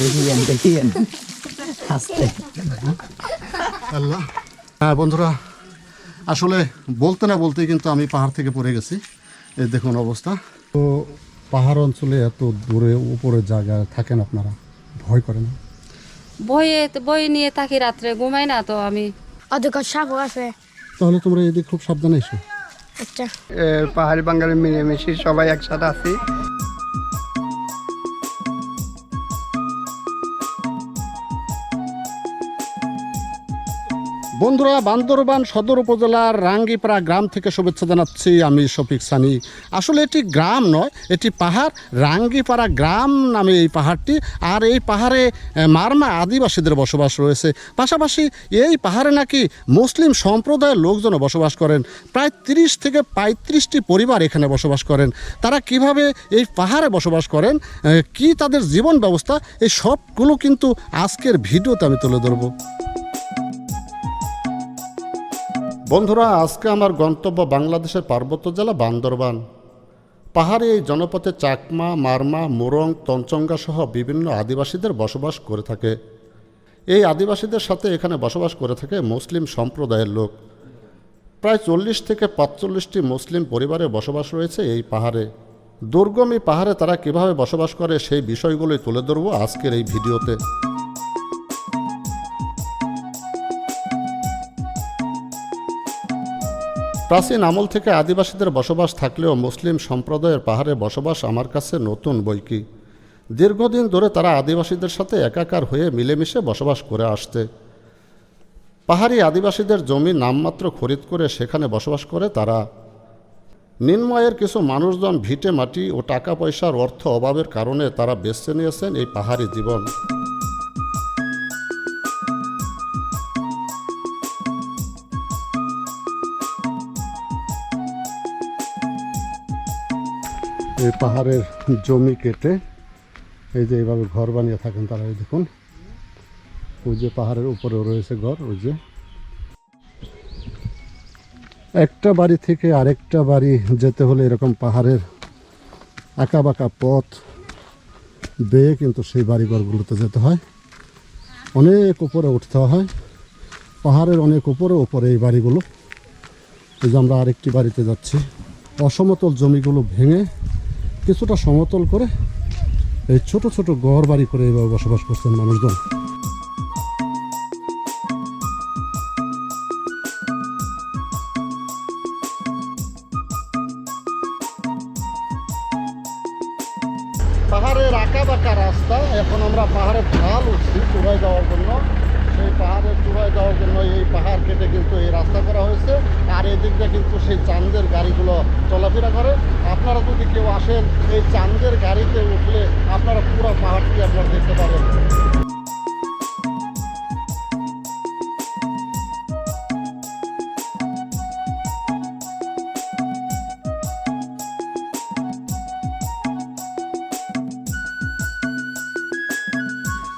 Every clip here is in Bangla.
দেখিয়েন দেখিয়েন আস্তে আল্লাহ। হ্যাঁ বন্ধুরা আসলে বলতে না বলতে কিন্তু আমি পাহাড় থেকে পড়ে গেছি। এই দেখুন অবস্থা। তো পাহাড় অঞ্চলে এত দূরে উপরে জায়গায় থাকেন আপনারা? ভয় করেন? না? বইয়ে বই নিয়ে থাকি রাত্রে ঘুমাই না তো আমি। অধিক সাপও আছে। তাহলে তোমরা এদিকে খুব সাবধানে এসো। আচ্ছা। পাহাড়ি বাঙালি মিলেমিশে সবাই একসাথে আছি। বন্ধুরা, বান্দরবান সদর উপজেলার রাঙ্গিপাড়া গ্রাম থেকে শুভেচ্ছা জানাচ্ছি আমি শফিক সানি। আসলে এটি গ্রাম নয়, এটি পাহাড়। রাঙ্গিপাড়া গ্রাম নামে এই পাহাড়টি, আর এই পাহাড়ে মারমা আদিবাসীদের বসবাস রয়েছে। পাশাপাশি এই পাহাড়ে নাকি মুসলিম সম্প্রদায়ের লোকজনও বসবাস করেন। প্রায় তিরিশ থেকে পঁয়ত্রিশটি পরিবার এখানে বসবাস করেন। তারা কীভাবে এই পাহাড়ে বসবাস করেন কি তাদের জীবন ব্যবস্থা, এই সবগুলো কিন্তু আজকের ভিডিওতে আমি তুলে ধরবো। বন্ধুরা, আজকে আমার গন্তব্য বাংলাদেশের পার্বত্য জেলা বান্দরবান। পাহাড়ে এই জনপথে চাকমা, মারমা, মুরং, তঞ্চঙ্গা সহ বিভিন্ন আদিবাসীদের বসবাস করে থাকে। এই আদিবাসীদের সাথে এখানে বসবাস করে থাকে মুসলিম সম্প্রদায়ের লোক। প্রায় চল্লিশ থেকে পাঁচচল্লিশটি মুসলিম পরিবারে বসবাস রয়েছে এই পাহাড়ে। দুর্গম এই পাহাড়ে তারা কীভাবে বসবাস করে সেই বিষয়গুলোই তুলে ধরবো আজকের এই ভিডিওতে। প্রাচীন আমল থেকে আদিবাসীদের বসবাস থাকলেও মুসলিম সম্প্রদায়ের পাহাড়ে বসবাস আমার কাছে নতুন বইকি দীর্ঘদিন ধরে তারা আদিবাসীদের সাথে একাকার হয়ে মিলেমিশে বসবাস করে আসতে। পাহাড়ি আদিবাসীদের জমি নামমাত্র খরিদ করে সেখানে বসবাস করে তারা। নিম্নয়ের কিছু মানুষজন ভিটে মাটি ও টাকা পয়সার অর্থ অভাবের কারণে তারা বেছে নিয়েছেন এই পাহাড়ি জীবন। এই পাহাড়ের জমি কেটে এই যে এইভাবে ঘর বানিয়ে থাকেন তারা, এই দেখুন। ওই যে পাহাড়ের উপরেও রয়েছে ঘর, ওই যে। একটা বাড়ি থেকে আরেকটা বাড়ি যেতে হলে এরকম পাহাড়ের আঁকা বাঁকা পথ বেয়ে কিন্তু সেই বাড়িঘরগুলোতে যেতে হয়। অনেক উপরে উঠতে হয়। পাহাড়ের অনেক উপরে উপরে এই বাড়িগুলো। এই যে আমরা আরেকটি বাড়িতে যাচ্ছি। অসমতল জমিগুলো ভেঙে কিছুটা সমতল করে এই ছোট ছোট ঘর বাড়ি করে এইভাবে বসবাস করছেন মানুষজন। পাহাড়ের আঁকা বাঁকা রাস্তা, এখন আমরা পাহাড়ের ঢাল উঠছি, চূড়ায় যাওয়ার জন্য। সেই পাহাড়ের চূড়ায় যাওয়ার জন্য এই পাহাড় কেটে কিন্তু এই রাস্তা করা হয়েছে। আর এই কিন্তু সেই চাঁদের গাড়িগুলো চলাফেরা করে। আপনারা যদি কেউ আসেন, এই চাঁদের গাড়িতে উঠলে আপনারা পুরো পাহাড়টি আপনারা দেখতে পাবেন।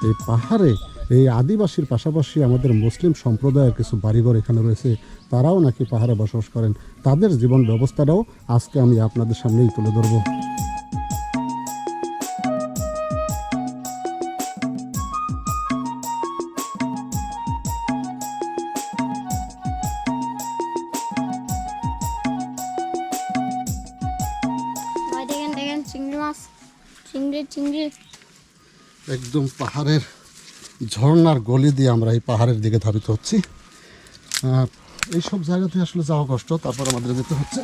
এই পাহাড়ে এই আদিবাসীর পাশাপাশি আমাদের মুসলিম সম্প্রদায়ের কিছু বাড়িঘর এখানে রয়েছে তারাও নাকি পাহাড়ে বসবাস করেন। তাদের জীবন ব্যবস্থাটাও আজকে আমি আপনাদের সামনেই তুলে ধরবো। চিংড়ি মাছ। চিংড়ি চিংড়ি। একদম পাহাড়ের ঝর্ণার গলি দিয়ে আমরা এই পাহাড়ের দিকে ধাবিত হচ্ছি। এইসব জায়গাতে আসলে যাওয়া কষ্ট, তারপর আমাদের যেতে হচ্ছে।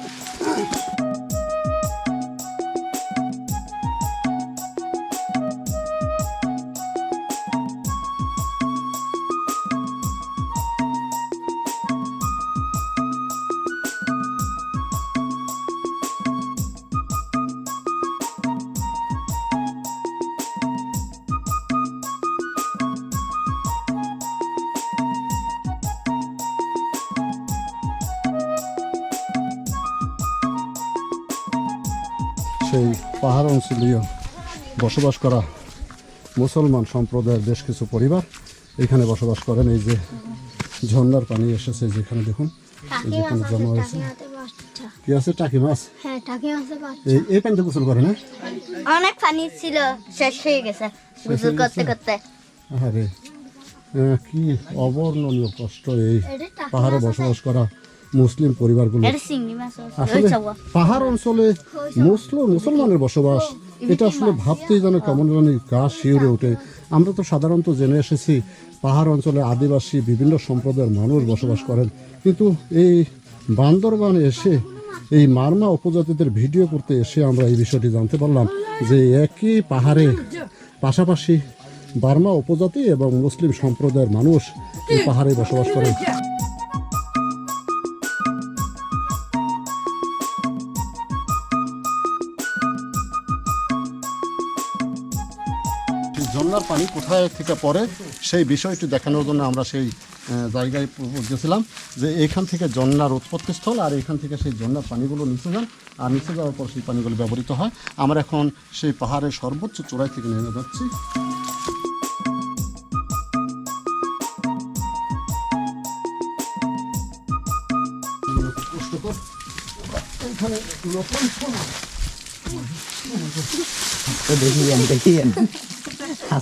সেই পাহাড় অঞ্চলীয় বসবাস করা মুসলমান সম্প্রদায়ের বেশ কিছু পরিবার এখানে বসবাস করেন। এই যে ঝর্ণার পানি এসেছে যেখানে দেখুন যেখানে জমা হয়েছে। কি আছে? টাকি মাছ? হ্যাঁ এই পানিতে গোসল করে না? অনেক পানি ছিল শেষ হয়ে গেছে গোসল করতে করতে। আরে কি অবর্ণনীয় কষ্ট এই পাহাড়ে বসবাস করা মুসলিম পরিবারগুলো। আসলে পাহাড় অঞ্চলে মুসলিম মুসলমানের বসবাস এটা আসলে ভাবতেই যেন কেমন জানি গা শিউরে ওঠে। আমরা তো সাধারণত জেনে এসেছি পাহাড় অঞ্চলে আদিবাসী বিভিন্ন সম্প্রদায়ের মানুষ বসবাস করেন। কিন্তু এই বান্দরবানে এসে এই মারমা উপজাতিদের ভিডিও করতে এসে আমরা এই বিষয়টি জানতে পারলাম যে একই পাহাড়ে পাশাপাশি বার্মা উপজাতি এবং মুসলিম সম্প্রদায়ের মানুষ এই পাহাড়ে বসবাস করেন। সেই ঝর্ণার পানি কোথায় থেকে পড়ে সেই বিষয়টি দেখানোর জন্য আমরা সেই জায়গায় গেছিলাম যে এখান থেকে ঝর্ণার উৎপত্তি স্থল আর এখান থেকে সেই ঝর্ণার পানিগুলো নিচে যান। আর নিচে যাওয়ার পর সেই পানিগুলো ব্যবহৃত হয়। আমরা এখন সেই পাহাড়ের সর্বোচ্চ চূড়ায় থেকে নেমে যাচ্ছি। নতুন সোনা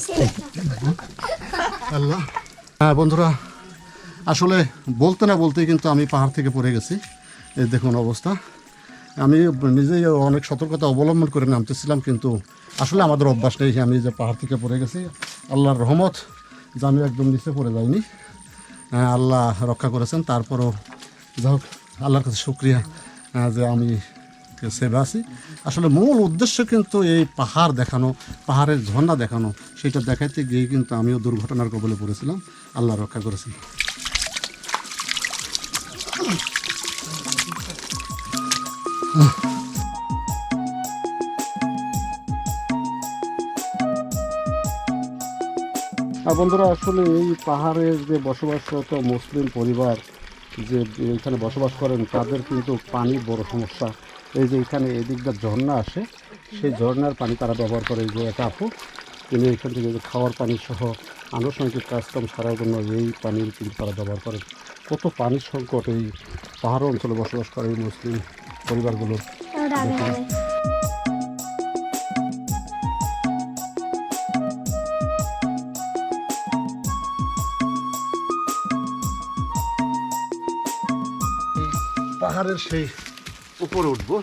তো দেখিয়েন দেখিয়েন আল্লাহ। হ্যাঁ বন্ধুরা আসলে বলতে না বলতেই কিন্তু আমি পাহাড় থেকে পড়ে গেছি। এই দেখুন অবস্থা। আমি নিজেই অনেক সতর্কতা অবলম্বন করে নামতেছিলাম কিন্তু আসলে আমাদের অভ্যাস নেই আমি যে পাহাড় থেকে পড়ে গেছি। আল্লাহর রহমত যে আমি একদম নিচে পড়ে যাইনি। হ্যাঁ, আল্লাহ রক্ষা করেছেন। তারপরও যাই হোক আল্লাহর কাছে শুক্রিয়া যে আমি সেবা আছি। আসলে মূল উদ্দেশ্য কিন্তু এই পাহাড় দেখানো, পাহাড়ের ঝর্ণা দেখানো, সেটা দেখাইতে গিয়ে কিন্তু আমিও দুর্ঘটনার কবলে পড়েছিলাম। আল্লাহ রক্ষা করেছেন। আর বন্ধুরা, আসলে এই পাহাড়ের যে বসবাসরত মুসলিম পরিবার যে এখানে বসবাস করেন, তাদের কিন্তু পানির বড় সমস্যা। এই যে এখানে এদিকটা ঝর্ণা আসে, সেই ঝর্ণার পানি তারা ব্যবহার করে এই যে একটা আপু তিনি এখান থেকে খাওয়ার পানি সহ আনুষঙ্গিক কাজকাম সারার জন্য এই পানির কিন্তু তারা ব্যবহার করেন কত পানি সংকট এই পাহাড় অঞ্চলে বসবাস করে এই মুসলিম হবে। পাহাড়ের সেই উপরে উঠবো।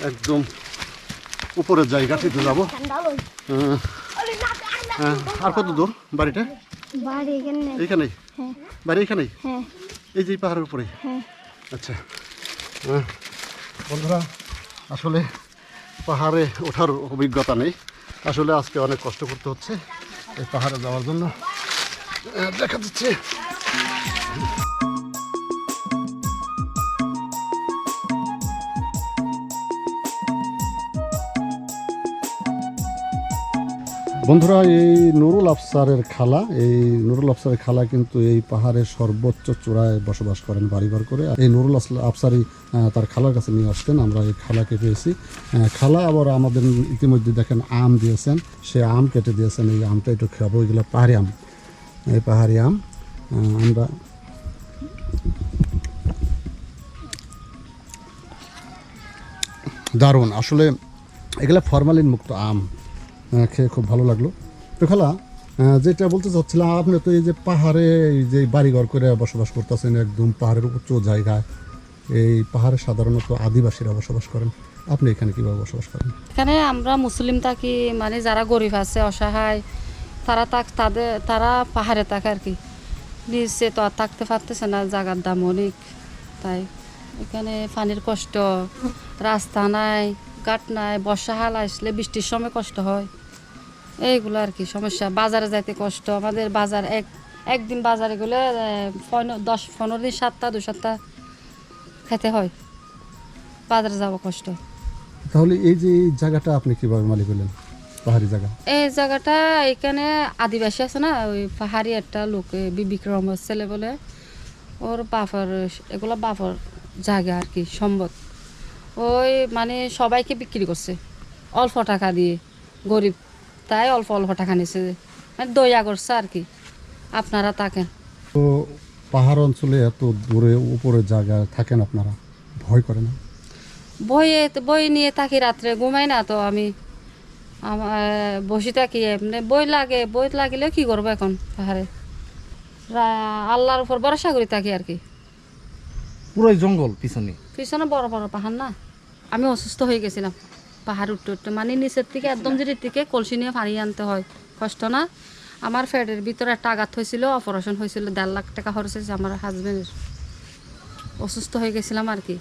একদম উপরের জায়গাটিতে যাব। আহ, আহ, আর কত দূর বাড়িটা? বাড়ি এখানে এইখানেই হ্যাঁ। বাড়ি এখানেই হ্যাঁ। এই যে পাহাড়ের উপরে? হ্যাঁ। আচ্ছা। বন্ধুরা আসলে পাহাড়ে ওঠার অভিজ্ঞতা নেই। আসলে আজকে অনেক কষ্ট করতে হচ্ছে এই পাহাড়ে যাওয়ার জন্য। দেখা যাচ্ছে। বন্ধুরা, এই নুরুল আফসারের খালা, এই নুরুল আফসারের খালা কিন্তু এই পাহাড়ের সর্বোচ্চ চূড়ায় বসবাস করেন বাড়িঘর করে। এই নুরুল আফসারি তার খালার কাছে নিয়ে আসতেন, আমরা এই খালাকে পেয়েছি। খালা আবার আমাদের ইতিমধ্যে দেখেন আম দিয়েছেন, সে আম কেটে দিয়েছেন, এই আমটা একটু খাব এগুলো পাহাড়ি আম। এই পাহাড়ি আম আমরা দারুণ। আসলে এগুলো ফরমালিন মুক্ত আম। খেয়ে খুব ভালো লাগল। তো খালা যেটা বলতে চাচ্ছিলাম, আপনি তো এই যে পাহাড়ে এই যে বাড়িঘর করে বসবাস করতেছেন, একদম পাহাড়ের উচ্চ জায়গায়। এই পাহাড়ে সাধারণত আদিবাসীরা বসবাস করেন। আপনি এখানে কীভাবে বসবাস করেন? এখানে আমরা মুসলিম থাকি মানে যারা গরিব আছে, অসহায়, তারা তাক তাদের, তারা পাহাড়ে থাকে আর কি। নিচে তো আর থাকতে পারতেছে না জায়গার দাম অনেক, তাই। এখানে পানির কষ্ট, রাস্তা নাই, ঘাট নাই বর্ষাকাল আসলে বৃষ্টির সময় কষ্ট হয়। এইগুলো আর কি সমস্যা। বাজারে যাইতে কষ্ট। আমাদের বাজার এক একদিন বাজারে গেলে দশ পনেরো দিন সাতটা দু সাতটা খেতে হয়। বাজারে যাওয়া কষ্ট। তাহলে এই যে জায়গাটা আপনি কীভাবে মালিক হলেন? পাহাড়ি জায়গা? এই জায়গাটা এখানে আদিবাসী আছে না? ওই পাহাড়ি একটা লোক এ বিবিক্রমের ছেলে বলে। ওর বাপর এগুলো বাপর জায়গা আর কি সম্পদ। ওই মানে সবাইকে বিক্রি করছে। অল্প টাকা দিয়ে গরিব। তাই অল্প অল্প টাকা নিছে। মানে দয়া করছে আর কি। আপনারা থাকেন। তো পাহাড় অঞ্চলে এত দূরে উপরে জায়গায় থাকেন আপনারা? ভয় করে না? বইয়ে বই নিয়ে থাকি রাত্রে ঘুমাই না তো আমি। আমার বসে থাকি এমনি বই লাগে বই লাগিলে কি করব এখন পাহাড়ে? আল্লাহর উপর ভরসা করে থাকি আর কি। পুরোই জঙ্গল পিছনে। পিছনে বড় বড় পাহাড় না। আমি অসুস্থ হয়ে গেছিলাম। পাহাড় উঠতে উঠতে মানে নিচের থেকে একদম জিরির থেকে কলসি নিয়ে পানি আনতে হয় কষ্ট না? আমার ফ্যাটের ভিতরে একটা আঘাত হয়েছিল অপারেশন হয়েছিল দেড় লাখ টাকা খরচ হয়েছে আমার হাজবেন্ডের অসুস্থ হয়ে গেছিলাম আর কি।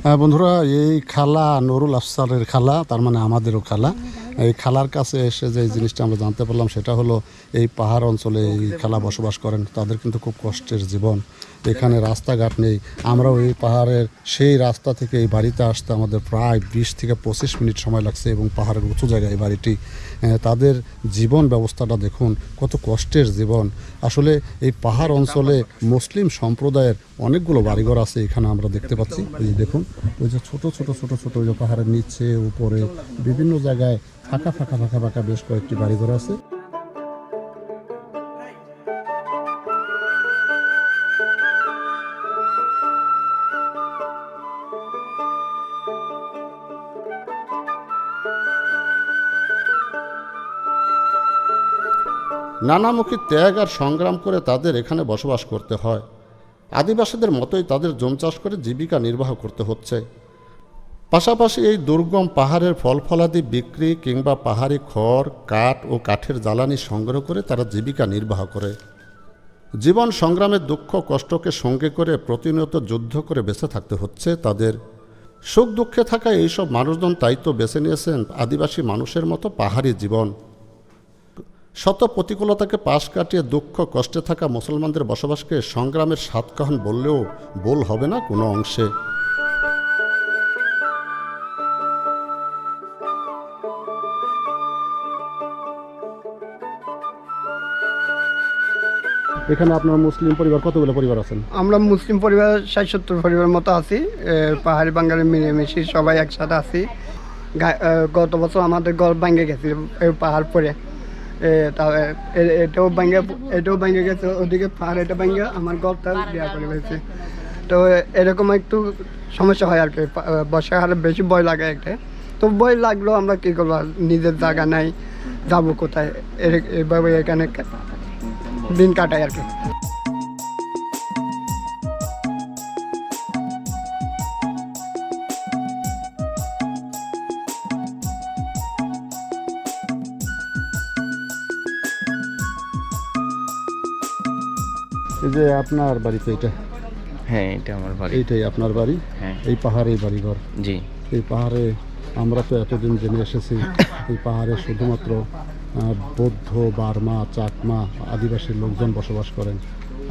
আহ, বন্ধুরা এই খালা নুরুল আফসারের খালা তার মানে আমাদেরও খালা এই খালার কাছে এসে যে জিনিসটা আমরা জানতে পারলাম সেটা হলো এই পাহাড় অঞ্চলে এই খালা বসবাস করেন তাদের কিন্তু খুব কষ্টের জীবন। এখানে রাস্তাঘাট নেই। আমরাও এই পাহাড়ের সেই রাস্তা থেকে এই বাড়িতে আসতে আমাদের প্রায় বিশ থেকে পঁচিশ মিনিট সময় লাগছে এবং পাহাড়ের উঁচু জায়গায় এই বাড়িটি। তাদের জীবন ব্যবস্থাটা দেখুন, কত কষ্টের জীবন। আসলে এই পাহাড় অঞ্চলে মুসলিম সম্প্রদায়ের অনেকগুলো বাড়িঘর আছে, এখানে আমরা দেখতে পাচ্ছি। এই দেখুন, ওই যে ছোট ছোট ছোট ছোট ওই যে পাহাড়ের নিচে, উপরে বিভিন্ন জায়গায় ফাঁকা ফাঁকা ফাঁকা ফাঁকা বেশ কয়েকটি বাড়িঘর আছে। নানামুখী ত্যাগ আর সংগ্রাম করে তাদের এখানে বসবাস করতে হয়। আদিবাসীদের মতোই তাদের জম চাষ করে জীবিকা নির্বাহ করতে হচ্ছে। পাশাপাশি এই দুর্গম পাহাড়ের ফল ফলাদি বিক্রি কিংবা পাহাড়ি খড়, কাঠ ও কাঠের জ্বালানি সংগ্রহ করে তারা জীবিকা নির্বাহ করে। জীবন সংগ্রামের দুঃখ কষ্টকে সঙ্গে করে প্রতিনিয়ত যুদ্ধ করে বেঁচে থাকতে হচ্ছে তাদের। সুখ দুঃখে থাকা এইসব মানুষজন তাই তো বেছে নিয়েছেন আদিবাসী মানুষের মতো পাহাড়ি জীবন। শত প্রতিকূলতাকে পাশ কাটিয়ে দুঃখ কষ্টে থাকা মুসলমানদের বসবাসকে সংগ্রামের সাতকাহন বললেও বল হবে না কোনো অংশে। এখানে আপনার মুসলিম পরিবার কতগুলো পরিবার আছেন? আমরা মুসলিম পরিবার ষাট সত্তর পরিবার মতো আছি। পাহাড়ি বাঙালি মিলেমিশে সবাই একসাথে আছি। গা- গত বছর আমাদের ঘর ভাঙে গেছে পাহাড় পরে এটাও ভাঙে এটাও ভাঙে গেছে, ওদিকে পাহাড় এটা ভাঙে আমার গল্পটা বিয়া করে গেছে তো এরকম একটু সমস্যা হয় আর কি, পা- বর্ষাকালে বেশি ভয় লাগে একটা। তো ভয় লাগল, আমরা কী করব নিজের জায়গা নাই, যাব কোথায়? এভাবে এখানে দিন কাটাই আর কি। যে আপনার বাড়িতে এটা? হ্যাঁ এটা আমার বাড়ি। এইটাই আপনার বাড়ি? হ্যাঁ। এই পাহাড়ে এই বাড়িঘর জি। এই পাহাড়ে আমরা তো এতদিন জেনে এসেছি এই পাহাড়ে শুধুমাত্র বৌদ্ধ বার্মা চাকমা আদিবাসী লোকজন বসবাস করেন।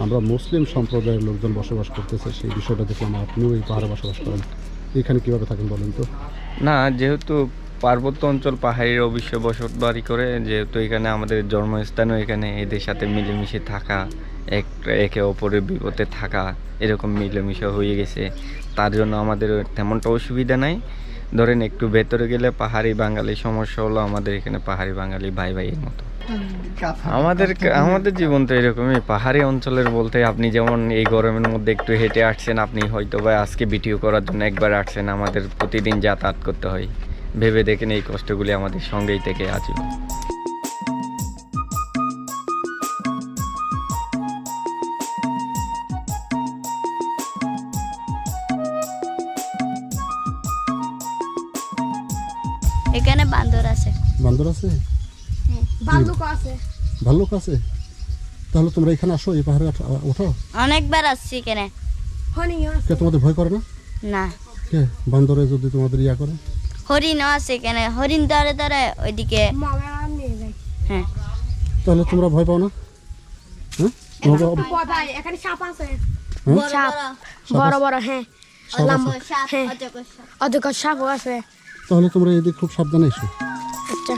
আমরা মুসলিম সম্প্রদায়ের লোকজন বসবাস করতেছে সেই বিষয়টা দেখলাম আপনিও এই পাহাড়ে বসবাস করেন। এখানে কীভাবে থাকেন বলেন তো? না যেহেতু পার্বত্য অঞ্চল পাহাড়ের অবশ্য বসত বাড়ি করে, যেহেতু এখানে আমাদের জন্মস্থানও এখানে, এদের সাথে মিলেমিশে থাকা, এক একে অপরের বিপদে থাকা, এরকম মিলেমিশে হয়ে গেছে। তার জন্য আমাদের তেমনটা অসুবিধা নাই। ধরেন একটু ভেতরে গেলে পাহাড়ি বাঙালি, সমস্যা হলো আমাদের এখানে পাহাড়ি বাঙালি ভাই ভাইয়ের মতো। আমাদের আমাদের জীবন তো এরকমই। পাহাড়ি অঞ্চলের বলতে আপনি যেমন এই গরমের মধ্যে একটু হেঁটে আসছেন, আপনি হয়তো বা আজকে ভিডিও করার জন্য একবার আসছেন, আমাদের প্রতিদিন যাতায়াত করতে হয়। ভেবে দেখেন এই কষ্টগুলি আমাদের সঙ্গেই থেকে আজীবন এখানে বান্দর আছে। বান্দর আছে? ভাল্লুক আছে। ভাল্লুক আছে? তাহলে তোমরা এখানে আসো এই পাহাড়ে ওঠো। অনেকবার আসছি এখানে। কে তোমাদের ভয় করে না? না। কে? বান্দরে যদি তোমাদের ইয়া করে। হরিণও আছে কেন হরিণ ধরে ধরে ওইদিকে হ্যাঁ। তাহলে তোমরা ভয় পাও না? হ্যাঁ? এখানে সাপ আছে। হ্যাঁ? সাপ। বড়। বড় হ্যাঁ। সাপ। অজগর সাপও আছে। তাহলে তোমরা এদিকে খুব সাবধানে এসো। আচ্ছা।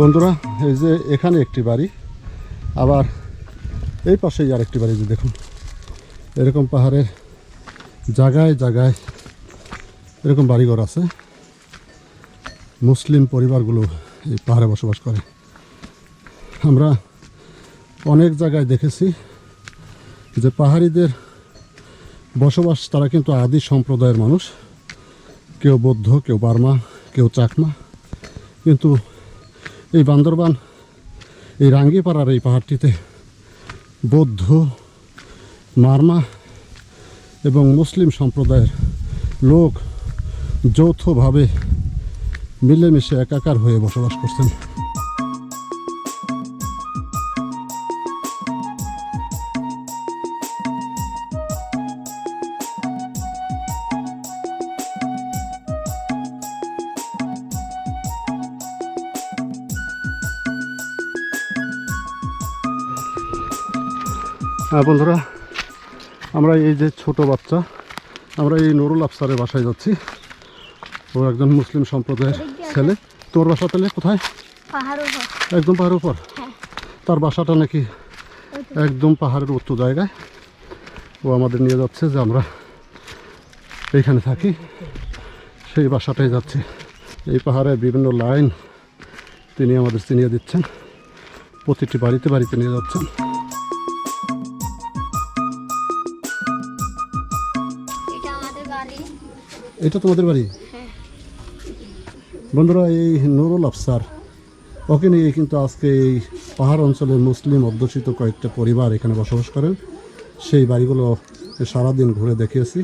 বন্ধুরা, এই যে এখানে একটি বাড়ি, আবার এই পাশেই আরেকটি বাড়ি যে দেখুন, এরকম পাহাড়ের জায়গায় জায়গায় এরকম বাড়িঘর আছে। মুসলিম পরিবারগুলো এই পাহাড়ে বসবাস করে। আমরা অনেক জায়গায় দেখেছি যে পাহাড়িদের বসবাস, তারা কিন্তু আদি সম্প্রদায়ের মানুষ। কেউ বৌদ্ধ, কেউ বার্মা, কেউ চাকমা। কিন্তু এই বান্দরবান, এই রাঙ্গিপাড়ার এই পাহাড়টিতে বৌদ্ধ, মার্মা এবং মুসলিম সম্প্রদায়ের লোক যৌথভাবে মিলেমিশে একাকার হয়ে বসবাস করছেন। বন্ধুরা আমরা এই যে ছোট বাচ্চা আমরা এই নুরুল আফসারের বাসায় যাচ্ছি। ও একজন মুসলিম সম্প্রদায়ের ছেলে। তোর বাসা তাহলে কোথায়? একদম পাহাড়ের উপর? তার বাসাটা নাকি একদম পাহাড়ের উত্তর জায়গায়। ও আমাদের নিয়ে যাচ্ছে যে আমরা এইখানে থাকি। সেই বাসাটাই যাচ্ছি। এই পাহাড়ের বিভিন্ন লাইন তিনি আমাদের চিনিয়ে দিচ্ছেন। প্রতিটি বাড়িতে বাড়িতে নিয়ে যাচ্ছেন। বাড়ি। এটা তোমাদের বাড়ি? বন্ধুরা এই নুরুল আফসার ওকে নিয়ে কিন্তু আজকে এই পাহাড় অঞ্চলের মুসলিম অধ্যুষিত কয়েকটা পরিবার এখানে বসবাস করেন। সেই বাড়িগুলো সারাদিন ঘুরে দেখিয়েছি।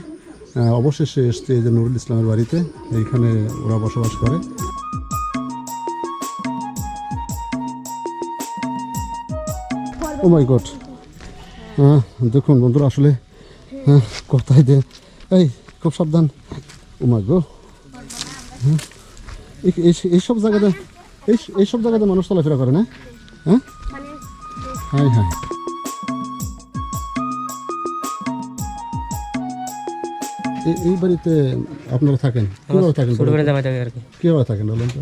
অবশেষে এসছে এই যে নুরুল ইসলামের বাড়িতে এইখানে ওরা বসবাস করে। ও মাই গড হ্যাঁ। দেখুন বন্ধুরা আসলে হ্যাঁ কোথায় দে এই খুব সাবধান। মাই গো। হ্যাঁ? এই- এই- এইসব জায়গাতে এই এইসব জায়গাতে মানুষ চলাফেরা করে না? হ্যাঁ? হ্যাঁ হ্যাঁ এই- এই বাড়িতে আপনারা থাকেন? কীভাবে থাকেন? ছোট করে জামাই থাকে আর কি। কীভাবে থাকেন বলেন তো?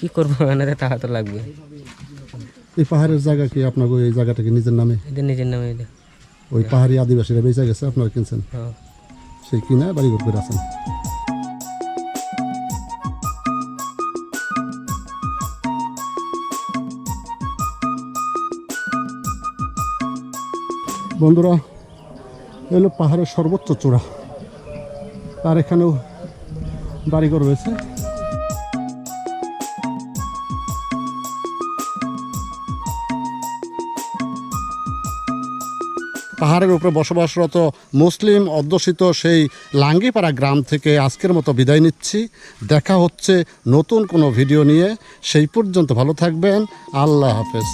কি করব এনাদের টাকা তো লাগবে। এই পাহাড়ের জায়গা কি আপনাকে ওই জায়গাটা কি নিজের নামে? নিজের নামে ওই পাহাড়ি আদিবাসীরা বেঁচে গেছে আপনারা কিনছেন? হ্যাঁ। সেই কিনা বাড়ি ঘর করে আছেন বন্ধুরা এলো পাহাড়ের সর্বোচ্চ চূড়া। আর এখানেও বাড়িঘর রয়েছে। পাহাড়ের উপরে বসবাসরত মুসলিম অধ্যুষিত সেই লাঙ্গিপাড়া গ্রাম থেকে আজকের মতো বিদায় নিচ্ছি। দেখা হচ্ছে নতুন কোনো ভিডিও নিয়ে। সেই পর্যন্ত ভালো থাকবেন। আল্লাহ হাফেজ।